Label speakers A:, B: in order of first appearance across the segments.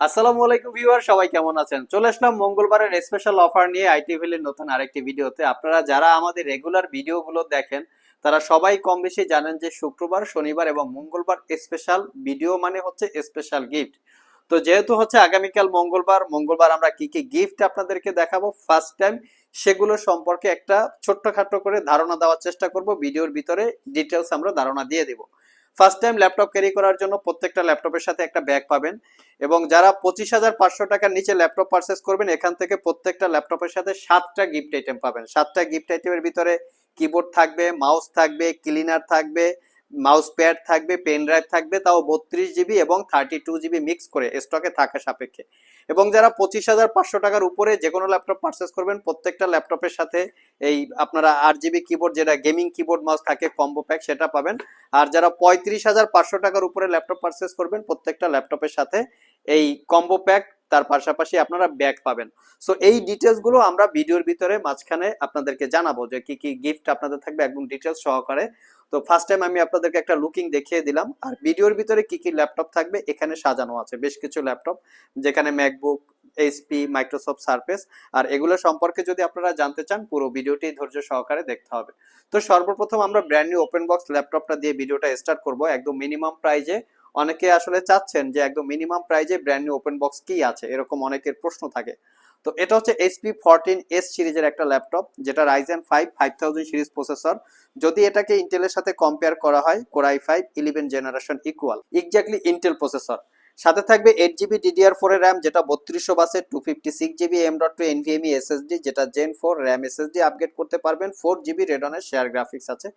A: আসসালামু আলাইকুম ভিউয়ার, সবাই কেমন আছেন? চলে আসলাম মঙ্গলবারের স্পেশাল অফার নিয়ে আইটি ভ্যালির নতুন আরেকটি ভিডিওতে। আপনারা যারা আমাদের রেগুলার ভিডিওগুলো দেখেন, তারা সবাই কম বেশি জানেন যে শুক্রবার, শনিবার এবং মঙ্গলবার স্পেশাল ভিডিও মানে হচ্ছে স্পেশাল গিফট তো যেহেতু হচ্ছে আগামীকাল মঙ্গলবার মঙ্গলবার আমরা কি কি গিফট আপনাদেরকে দেখাবো ফার্স্ট টাইম সেগুলো সম্পর্কে একটা ছোট্টখাটো করে ধারণা দেওয়ার চেষ্টা করব। ভিডিওর ভিতরে ডিটেলস আমরা ধারণা দিয়ে দিব। ফার্স্ট টাইম ল্যাপটপ ক্যারি করার জন্য প্রত্যেকটা ল্যাপটপের সাথে একটা ব্যাগ পাবেন এবং যারা পঁচিশ হাজার পাঁচশো টাকার নিচে ল্যাপটপ পারচেস করবেন, এখান থেকে প্রত্যেকটা ল্যাপটপের সাথে সাতটা গিফট আইটেম পাবেন। সাতটা গিফট আইটেমের ভিতরে কিবোর্ড থাকবে মাউস থাকবে ক্লিনার থাকবে মাউস প্যাড থাকবে পেন ড্রাইভ থাকবে, তাও বত্রিশ জিবি এবং থার্টি টু জিবি মিক্স করে স্টকে থাকা সাপেক্ষে। এবং যারা পঁচিশ হাজার পাঁচশো টাকার উপরে যে কোনো ল্যাপটপ পারচেস করবেন, প্রত্যেকটা ল্যাপটপের সাথে এই আপনারা আট জিবি কিবোর্ড যেটা গেমিং কিবোর্ড মাউস থাকে কম্বো প্যাক সেটা পাবেন। আর যারা পঁয়ত্রিশ হাজার পাঁচশো টাকার উপরে ল্যাপটপ পারচেস করবেন, প্রত্যেকটা ল্যাপটপের সাথে এই কম্বো প্যাক তার পাশাপাশি আপনারা ব্যাগ পাবেন। সো এই ডিটেলসগুলো আমরা ভিডিওর ভিতরে মাঝখানে আপনাদেরকে জানাব যে কি কি গিফট আপনাদের থাকবে একদম ডিটেলস সহকারে। তো ফার্স্ট টাইম আমি আপনাদেরকে একটা লুকিং দেখিয়ে দিলাম। আর ভিডিওর ভিতরে কি কি ল্যাপটপ থাকবে এখানে সাজানো আছে। বেশ কিছু ল্যাপটপ যেখানে ম্যাকবুক এইচপি মাইক্রোসফট সার্ফেস আর এগুলো সম্পর্কে যদি আপনারা জানতে চান পুরো ভিডিওটি ধৈর্য সহকারে দেখতে হবে। তো সর্বপ্রথম আমরা ব্র্যান্ড নিউ ওপেন বক্স ল্যাপটপটা দিয়ে ভিডিওটা স্টার্ট করব। একদম মিনিমাম প্রাইজে অনেকে আসলে চাচ্ছেন যে একদম মিনিমাম প্রাইজে ব্র্যান্ড নিউ ওপেন বক্স কি আছে? এরকম অনেকের প্রশ্ন থাকে। তো এটা হচ্ছে এইচপি ফোরটিন এস সিরিজের একটা ল্যাপটপ যেটা Ryzen five five thousand series processor যদি এটাকে ইন্টেলের সাথে কম্পেয়ার করা হয় core i five eleven generation equal exactly Intel processor সাথে থাকবে eight GB DDR four RAM যেটা বত্রিশশো বাসের two fifty six GB M dot two NVMe SSD যেটা gen four RAM SSD upgrade করতে পারবেন। ফোর জিবি রেডনের শেয়ার গ্রাফিক্স আছে,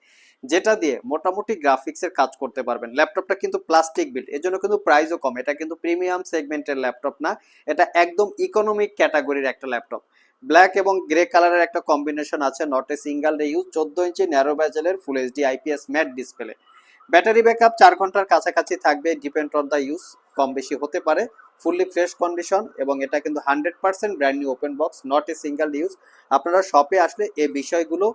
A: যেটা দিয়ে মোটামুটি গ্রাফিক্সের কাজ করতে পারবেন। ল্যাপটপটা কিন্তু প্লাস্টিক বিল্ড এর জন্য কিন্তু প্রাইসও কম। এটা কিন্তু প্রিমিয়াম সেগমেন্টের ল্যাপটপ না, এটা একদম ইকোনমিক ক্যাটাগরির একটা ল্যাপটপ ব্ল্যাক এবং গ্রে কালারের একটা কম্বিনেশন আছে not a single day use চোদ্দ inch narrow ব্যাজেলের full HD IPS matte display battery backup চার ঘণ্টার কাছাকাছি থাকবে ডিপেন্ড অন দ্য ইউজ কম বেশি হতে পারে ফুললি ফ্রেশ কন্ডিশন এবং এটা কিন্তু hundred percent brand new open box not a single use আপনারা শপে আসলে এই বিষয়গুলো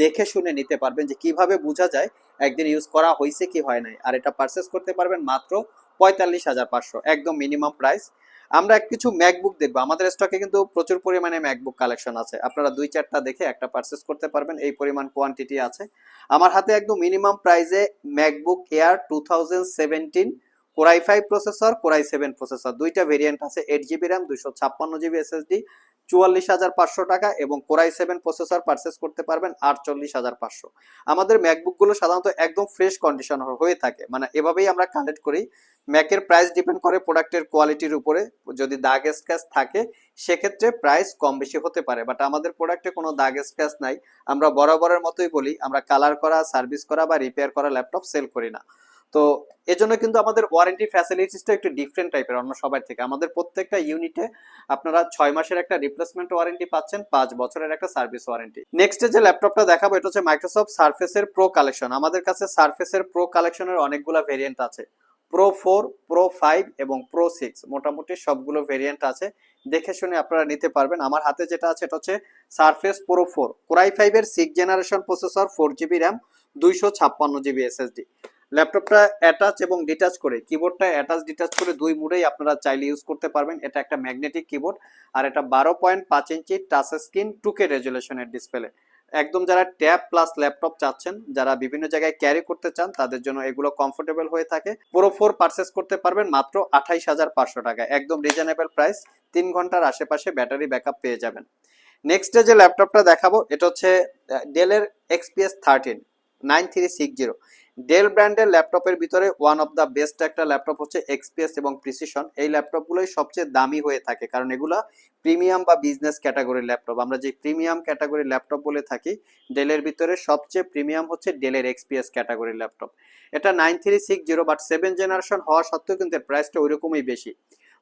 A: দেখে শুনে নিতে পারবেন যে কীভাবে বোঝা যায় একদিন ইউজ করা হয়েছে কি হয় নাই। আর এটা পারচেস করতে পারবেন মাত্র পঁয়তাল্লিশ হাজার পাঁচশো, একদম মিনিমাম প্রাইস আমরা কিছু ম্যাকবুক দেখব। আমাদের স্টকে কিন্তু প্রচুর পরিমাণে ম্যাকবুক কালেকশন আছে। আপনারা দুই চারটা দেখে একটা পারচেস করতে পারবেন। এই পরিমাণ কোয়ান্টিটি আছে। আমার হাতে একদম মিনিমাম প্রাইসে MacBook Air two thousand seventeen core i five processor core i seven processor দুইটা ভেরিয়েন্ট আছে। এইট জিবি র্যাম দুইশো ছাপ্পান্ন জিবি এসএসডি চুয়াল্লিশ হাজার পাঁচশো টাকা এবং কোরাই সেভেন প্রসেসর পারচেস করতে পারবেন আটচল্লিশ হাজার পাঁচশো। আমাদের ম্যাকবুকগুলো সাধারণত একদম ফ্রেশ কন্ডিশন হয়ে থাকে। মানে এভাবেই আমরা কালেক্ট করি। ম্যাকের প্রাইস ডিপেন্ড করে প্রোডাক্টের কোয়ালিটির উপরে। যদি দাগ স্ক্র্যাচ থাকে, সেক্ষেত্রে প্রাইস কম বেশি হতে পারে। বাট আমাদের প্রোডাক্টে কোনো দাগ স্ক্র্যাচ নাই। আমরা বরাবরের মতোই বলি, আমরা কালার করা সার্ভিস করা বা রিপেয়ার করা ল্যাপটপ সেল করি না। তো এজন্য কিন্তু আমাদের ওয়ারেন্টি ফ্যাসিলিটিসটা একটু ডিফারেন্ট টাইপের অন্য সবার থেকে। আমাদের প্রত্যেকটা ইউনিটে আপনারা ছয় মাসের একটা রিপ্লেসমেন্ট ওয়ারেন্টি পাচ্ছেন, পাঁচ বছরের একটা সার্ভিস ওয়ারেন্টি নেক্সট যে ল্যাপটপটা দেখাবো, এটা হচ্ছে মাইক্রোসফট সার্ফেসের প্রো কালেকশন আমাদের কাছে সার্ফেসের প্রো কালেকশনের অনেকগুলো ভেরিয়েন্ট আছে। প্রো ফোর প্রো ফাইভ এবং প্রো সিক্স মোটামুটি সবগুলো ভেরিয়েন্ট আছে। দেখে শুনে আপনারা নিতে পারবেন। আমার হাতে যেটা আছে, এটা হচ্ছে Surface Pro four core i ফাইভের six generation processor four GB RAM দুইশো ছাপ্পান্ন জিবি এসএসডি ল্যাপটপটা অ্যাটাচ এবং ডিটাচ করে কিবোর্ডটা অ্যাটাচ ডিটাচ করে দুই মুডেই আপনারা চাইলে ইউজ করতে পারবেন। এটা একটা ম্যাগনেটিক কিবোর্ড আর এটা বারো পয়েন্ট পাঁচ ইঞ্চি টাচ স্ক্রিন টুকে রেজুলেশনের ডিসপ্লে একদম যারা ট্যাব প্লাস ল্যাপটপ চাচ্ছেন, যারা বিভিন্ন জায়গায় ক্যারি করতে চান, তাদের জন্য এগুলো কমফোর্টেবল হয়ে থাকে। পুরো ফোর পারচেস করতে পারবেন মাত্র আঠাইশ হাজার পাঁচশো টাকা। একদম রিজনেবল প্রাইস তিন ঘণ্টার আশেপাশে ব্যাটারি ব্যাকআপ পেয়ে যাবেন। নেক্সটে যে ল্যাপটপটা দেখাবো, এটা হচ্ছে ডেলের XPS thirteen nine three six zero Dell ব্র্যান্ডের ল্যাপটপের ভিতরে ওয়ান অফ দ্য বেস্ট একটা ল্যাপটপ হচ্ছে এক্সপিএস এবং প্রিসিশন এই ল্যাপটপগুলোই সবচেয়ে দামি হয়ে থাকে, কারণ এগুলো প্রিমিয়াম বা বিজনেস ক্যাটাগরির ল্যাপটপ আমরা যে প্রিমিয়াম ক্যাটাগরির ল্যাপটপ বলে থাকি ডেলের ভিতরে সবচেয়ে প্রিমিয়াম হচ্ছে ডেলের এক্সপিএস ক্যাটাগরির ল্যাপটপ এটা nine three six zero but seven generation হওয়া সত্ত্বেও কিন্তু প্রাইসটা ওইরকমই বেশি।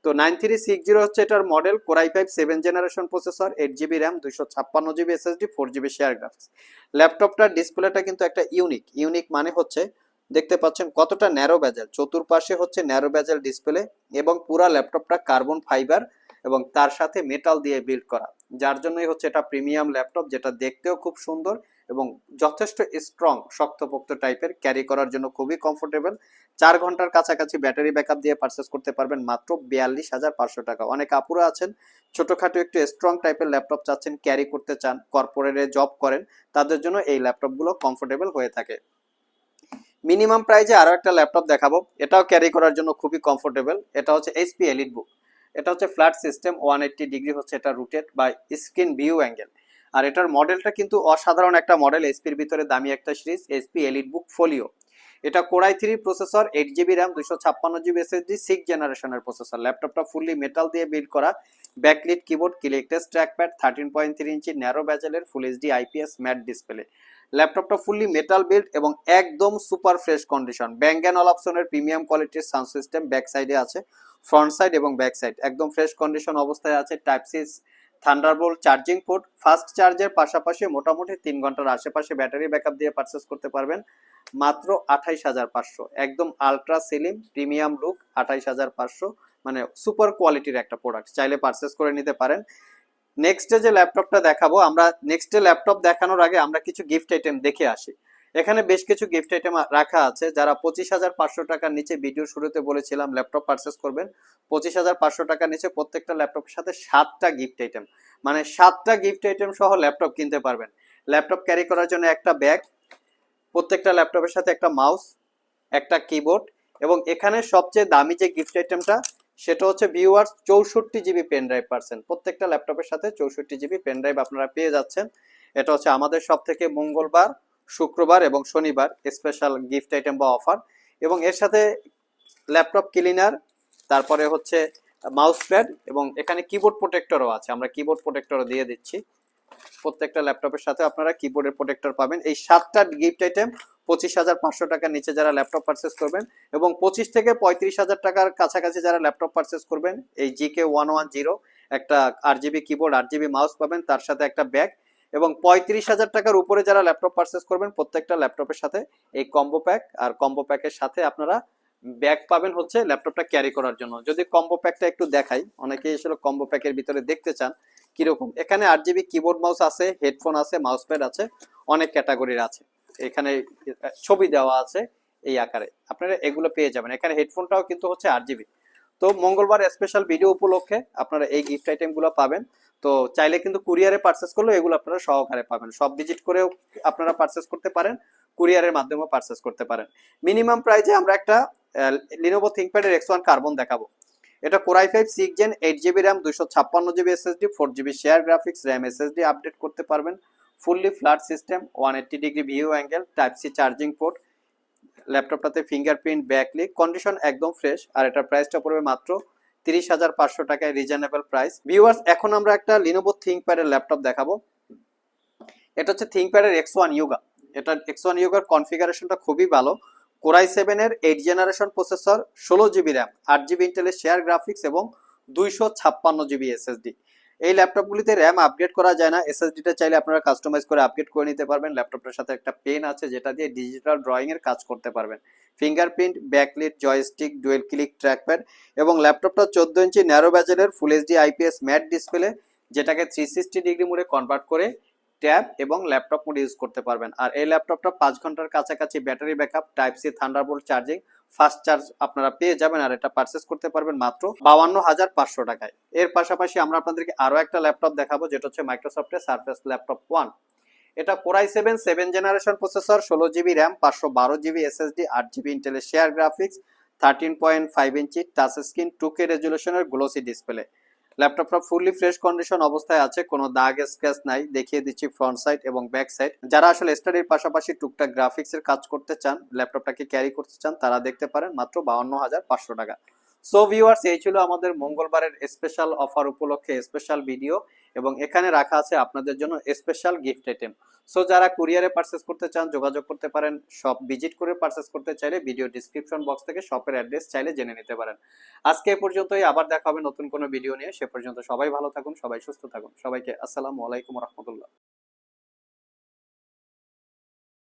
A: তো নাইন থ্রি সিক্স জিরো হচ্ছে এটার model, core i five seven generation processor eight GB RAM দুইশো ছাপ্পান্ন GB SSD four GB share graphics ল্যাপটপটার ডিসপ্লেটা কিন্তু একটা ইউনিক ইউনিক মানে হচ্ছে দেখতে পাচ্ছেন কতটা ন্যারো ব্যাজেল চতুর্পাশে হচ্ছে ন্যারো ব্যাজেল ডিসপ্লে এবং পুরা ল্যাপটপটা কার্বন ফাইবার এবং তার সাথে মেটাল দিয়ে বিল্ড করা, যার জন্যই হচ্ছে এটা প্রিমিয়াম ল্যাপটপ যেটা দেখতেও খুব সুন্দর এবং যথেষ্ট স্ট্রং শক্তপোক্ত টাইপের ক্যারি করার জন্য খুবই কমফোর্টেবল চার ঘণ্টার কাছাকাছি ব্যাটারি ব্যাকআপ দিয়ে পারচেস করতে পারবেন মাত্র বিয়াল্লিশ হাজার পাঁচশো টাকা। অনেক আপুরা আছেন, ছোটখাটো একটু স্ট্রং টাইপের ল্যাপটপ চাচ্ছেন ক্যারি করতে চান কর্পোরেটে জব করেন, তাদের জন্য এই ল্যাপটপগুলো কমফোর্টেবল হয়ে থাকে। মিনিমাম প্রাইজে আরও একটা ল্যাপটপ দেখাবো, এটাও ক্যারি করার জন্য খুবই কমফোর্টেবল এটা হচ্ছে এইচপি এলিট বুক এটা হচ্ছে flat system one eighty degree হচ্ছে এটা রুটেড বা স্ক্রিন ভিউ অ্যাঙ্গেল আর এটার মডেলটা কিন্তু অসাধারণ একটা মডেল এসপির ভিতরে দামি একটা series HP Elite Book Folio এটা core i three processor eight GB RAM দুশো ছাপ্পান্ন জিবি এসএসডি সিক্স জেনারেশনের প্রসেসর ল্যাপটপটা ফুললি মেটাল দিয়ে বিল্ড করা backlit keyboard কিলেক্টেস trackpad thirteen point three inch narrow ব্যাজেলের full HD IPS matte display ল্যাপটপটা fully metal build এবং একদম super fresh condition and all অপশনের প্রিমিয়াম কোয়ালিটির সাউন্ড সিস্টেম ব্যাক সাইডে আছে। ফ্রন্ট সাইড এবং ব্যাক সাইড একদম ফ্রেশ কন্ডিশন অবস্থায় আছে type C Thunderbolt charging port fast চার্জের পাশাপাশি মোটামুটি তিন ঘণ্টার আশেপাশে ব্যাটারি ব্যাকআপ দিয়ে পারচেস করতে পারবেন। মাত্র আঠাইশ হাজার পাঁচশো। একদম আলট্রা সিলিম প্রিমিয়াম লুক আঠাইশ হাজার পাঁচশো। মানে সুপার কোয়ালিটির একটা প্রোডাক্ট চাইলে পারচেস করে নিতে পারেন। নেক্সটে যে ল্যাপটপটা দেখাবো, আমরা নেক্সটে ল্যাপটপ দেখানোর আগে আমরা কিছু গিফট আইটেম দেখে আসি। এখানে বেশ কিছু গিফট আইটেম রাখা আছে, যারা পঁচিশ হাজার পাঁচশো টাকার নিচে ভিডিও শুরুতে বলেছিলাম ল্যাপটপ পারচেস করবেন। পঁচিশ হাজার পাঁচশো টাকার নিচে প্রত্যেকটা ল্যাপটপের সাথে সাতটা গিফট আইটেম মানে সাতটা গিফট আইটেম সহ ল্যাপটপ কিনতে পারবেন। ল্যাপটপ ক্যারি করার জন্য একটা ব্যাগ প্রত্যেকটা ল্যাপটপের সাথে একটা মাউস একটা কিবোর্ড এবং এখানে সবচেয়ে দামি যে গিফট আইটেমটা সেটা হচ্ছে ভিউয়ার্স চৌষট্টি জিবি পেন ড্রাইভ প্রত্যেকটা ল্যাপটপের সাথে চৌষট্টি জিবি পেন ড্রাইভ আপনারা পেয়ে যাচ্ছেন। এটা হচ্ছে আমাদের সব থেকে মঙ্গলবার, শুক্রবার এবং শনিবার স্পেশাল গিফট আইটেম বা অফার এবং এর সাথে ল্যাপটপ ক্লিনার তারপরে হচ্ছে মাউস প্যাড এবং এখানে কিবোর্ড প্রোটেক্টরও আছে। আমরা কিবোর্ড প্রোটেক্টরও দিয়ে দিচ্ছি। প্রত্যেকটা ল্যাপটপের সাথে আপনারা কিবোর্ডের প্রোটেক্টর পাবেন। এই সাতটা গিফট আইটেম পঁচিশ হাজার পাঁচশো টাকার নিচে যারা ল্যাপটপ পারচেস করবেন এবং পঁচিশ থেকে পঁয়ত্রিশ হাজার টাকার কাছাকাছি যারা ল্যাপটপ পারচেস করবেন, এই জিকে ওয়ান ওয়ান জিরো একটা আট জিবি কিবোর্ড আট জিবি মাউস পাবেন, তার সাথে একটা ব্যাগ এবং পঁয়ত্রিশ হাজার টাকার উপরে যারা ল্যাপটপ পারচেস করবেন, প্রত্যেকটা ল্যাপটপের সাথে এই কম্বো প্যাক আর কম্বো প্যাকের সাথে আপনারা ব্যাগ পাবেন হচ্ছে ল্যাপটপটা ক্যারি করার জন্য। যদি কম্বো প্যাকটা একটু দেখাই, অনেকেই আসলে কম্বো প্যাকের ভিতরে দেখতে চান কীরকম। এখানে আট জিবি কিবোর্ড মাউস আছে হেডফোন আছে মাউস প্যাড আছে, অনেক ক্যাটাগরির আছে। এখানে ছবি দেওয়া আছে এই আকারে। আপনারা এগুলো পেয়ে যাবেন। এখানে হেডফোনটাও কিন্তু হচ্ছে আট জিবি তো মঙ্গলবার স্পেশাল ভিডিও উপলক্ষে আপনারা এই গিফট আইটেমগুলো পাবেন। তো চাইলে কিন্তু কুরিয়ারে পারচেস করলেও এগুলো আপনারা সহকারে পাবেন। সব ভিজিট করেও আপনারা পারচেস করতে পারেন কুরিয়ারের মাধ্যমেও পারচেস করতে পারেন। মিনিমাম প্রাইজে আমরা একটা লিনোভো থিঙ্কপ্যাডের এক্স ওয়ান কার্বন দেখাবো। এটা core i five six gen eight GB RAM দুশো ছাপ্পান্ন GB SSD four GB share graphics RAM SSD update করতে পারবেন। Fully flat system one eighty degree view angle type C charging port ল্যাপটপটাতে fingerprint backlit condition একদম fresh আর এটার প্রাইসটা পড়বে মাত্র তিরিশ হাজার পাঁচশো টাকায় রিজনেবল প্রাইস ভিউয়ার্স এখন আমরা একটা লিনোভো থিঙ্কপ্যাডের ল্যাপটপ দেখাবো। এটা হচ্ছে থিঙ্কপ্যাডের এক্স ওয়ান ইউগা এটা এক্স ওয়ান ইউগার কনফিগারেশনটা খুবই ভালো। কোরাই সেভেনের এইট জেনারেশন প্রসেসর ষোলো জিবি র্যাম আট জিবি ইন্টেলের শেয়ার গ্রাফিক্স এবং দুইশো ছাপ্পান্ন জিবি এসএসডি এই ল্যাপটপগুলিতে র্যাম আপগ্রেড করা যায় না এসএসডিটা চাইলে আপনারা কাস্টমাইজ করে আপগ্রেড করে নিতে পারবেন। ল্যাপটপটার সাথে একটা পেন আছে যেটা দিয়ে ডিজিটাল ড্রয়িং এর কাজ করতে পারবেন। Fingerprint backlit joystick dual click trackpad এবং ল্যাপটপটা চোদ্দ inch narrow ব্যাজেলের full HD IPS matte display যেটাকে থ্রি সিক্সটি ডিগ্রি মোডে কনভার্ট করে ট্যাব এবং ল্যাপটপ মোড ইউজ করতে পারবেন। আর এই ল্যাপটপটা পাঁচ ঘণ্টার কাছাকাছি battery backup, type C, Thunderbolt charging, fast charge আপনারা পেয়ে যাবেন আর এটা পারচেস করতে পারবেন মাত্র বাউান্ন হাজার পাঁচশো টাকায়। এর পাশাপাশি আমরা আপনাদেরকে আরও একটা ল্যাপটপ দেখাবো, যেটা হচ্ছে মাইক্রোসফটের সার্ফেস ল্যাপটপ ওয়ান। এটা core i seven seven generation processor, ষোলো জিবি র্যাম, পাঁচশো বারো জিবি এসএসডি, আট জিবি ইন্টেলের share graphics, thirteen point five inch touch screen, two K রেজুলেশনের glossy display ল্যাপটপটা ফুললি ফ্রেশ কন্ডিশন অবস্থায় আছে, কোনো দাগ, স্ক্র্যাচ নাই। দেখিয়ে দিচ্ছি ফ্রন্ট সাইড এবং ব্যাক সাইড। যারা আসলে স্টাডির পাশাপাশি টুকটাক গ্রাফিক্স এর কাজ করতে চান, ল্যাপটপটাকে ক্যারি করতে চান, তারা দেখতে পারেন মাত্র বাউন্ন হাজার পাঁচশো টাকা। সো ভিউয়ার্স এই ছিল আমাদের মঙ্গলবারের স্পেশাল অফার উপলক্ষে স্পেশাল ভিডিও এবং এখানে রাখা আছে আপনাদের জন্য স্পেশাল গিফট আইটেম সো যারা কুরিয়ারে পারচেস করতে চান, যোগাযোগ করতে পারেন শপ ভিজিট করে পারচেস করতে চাইলে ভিডিও ডিসক্রিপশন বক্স থেকে শপের অ্যাড্রেস চাইলে জেনে নিতে পারেন। আজকে এ পর্যন্তই, আবার দেখা হবে নতুন কোনো ভিডিও নিয়ে। সে পর্যন্ত সবাই ভালো থাকুন, সবাই সুস্থ থাকুন। সবাইকে আসসালামু আলাইকুম রহমতুল্লাহ।